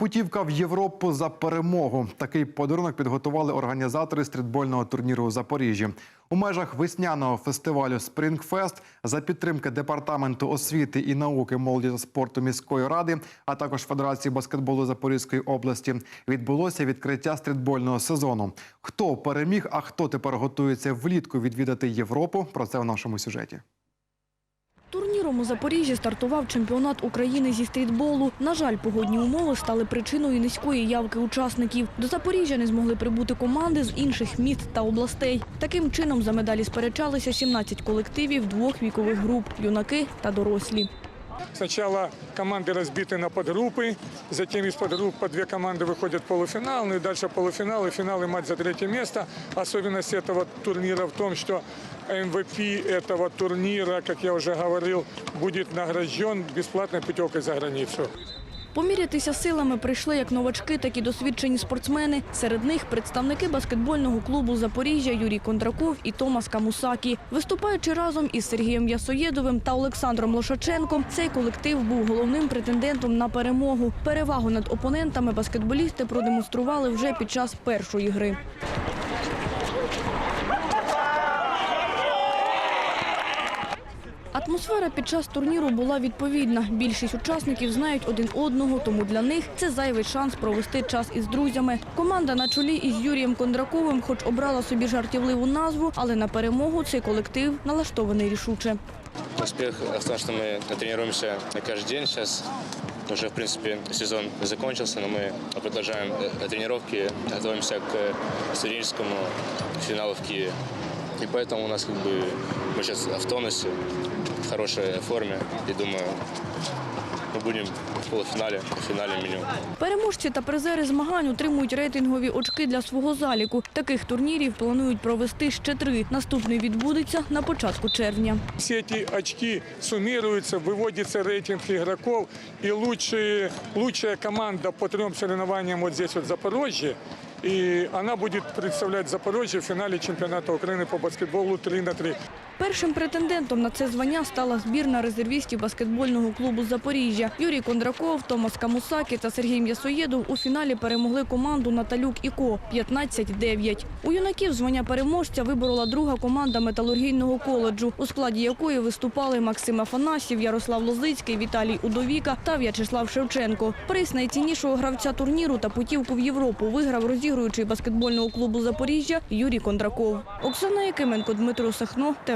Путівка в Європу за перемогу. Такий подарунок підготували організатори стрітбольного турніру у Запоріжжі. У межах весняного фестивалю Спрінгфест за підтримки департаменту освіти і науки молоді та спорту міської ради, а також Федерації баскетболу Запорізької області відбулося відкриття стрітбольного сезону. Хто переміг, а хто тепер готується влітку відвідати Європу? Про це в нашому сюжеті. Турніром у Запоріжжі стартував чемпіонат України зі стрітболу. На жаль, погодні умови стали причиною низької явки учасників. До Запоріжжя не змогли прибути команди з інших міст та областей. Таким чином за медалі сперечалися 17 колективів двох вікових груп – юнаки та дорослі. Сначала команды разбиты на подгруппы, затем из подгрупп по две команды выходят в полуфинал, ну и дальше полуфинал и финал и матч за третье место. Особенность этого турнира в том, что MVP этого турнира, как я уже говорил, будет награжден бесплатной путевкой за границу. Помірятися силами прийшли як новачки, так і досвідчені спортсмени. Серед них представники баскетбольного клубу Запоріжжя Юрій Кондраков і Томас Камусакі. Виступаючи разом із Сергієм Ясоєдовим та Олександром Лошаченком, цей колектив був головним претендентом на перемогу. Перевагу над опонентами баскетболісти продемонстрували вже під час першої гри. Атмосфера під час турніру була відповідна. Більшість учасників знають один одного, тому для них це зайвий шанс провести час із друзями. Команда на чолі із Юрієм Кондраковим, хоч обрала собі жартівливу назву, але на перемогу цей колектив налаштований рішуче. Успех в том, что мы тренируемся каждый день. Сейчас уже, в принципе, сезон закончился, но мы продолжаем э, тренировки, готовимся к студенческому финалу в Киеве. И поэтому у нас как бы мы сейчас в тонусе, в хорошей форме. И думаю, мы будем в полуфинале, в финале меню. Переможці та призери змагань отримують рейтингові очки для свого заліку. Таких турнірів планують провести ще три. Наступний відбудеться на початку червня. Все эти очки суммируются, выводится рейтинг игроков, и лучшие, лучшая команда по трем соревнованиям вот здесь вот в Запорожье, и она будет представлять Запорожье в финале чемпионата Украины по баскетболу 3 на 3. Першим претендентом на це звання стала збірна резервістів баскетбольного клубу Запоріжжя. Юрій Кондраков, Томас Камусакі та Сергій М'ясоєдов у фіналі перемогли команду Наталюк і Ко 15-9. У юнаків звання переможця виборола друга команда металургійного коледжу, у складі якої виступали Максим Афанасів, Ярослав Лозицький, Віталій Удовіка та В'ячеслав Шевченко. Приз найціннішого гравця турніру та путівку в Європу виграв розігруючий баскетбольного клубу Запоріжжя Юрій Кондраков. Оксана Якименко, Дмитро Сахно.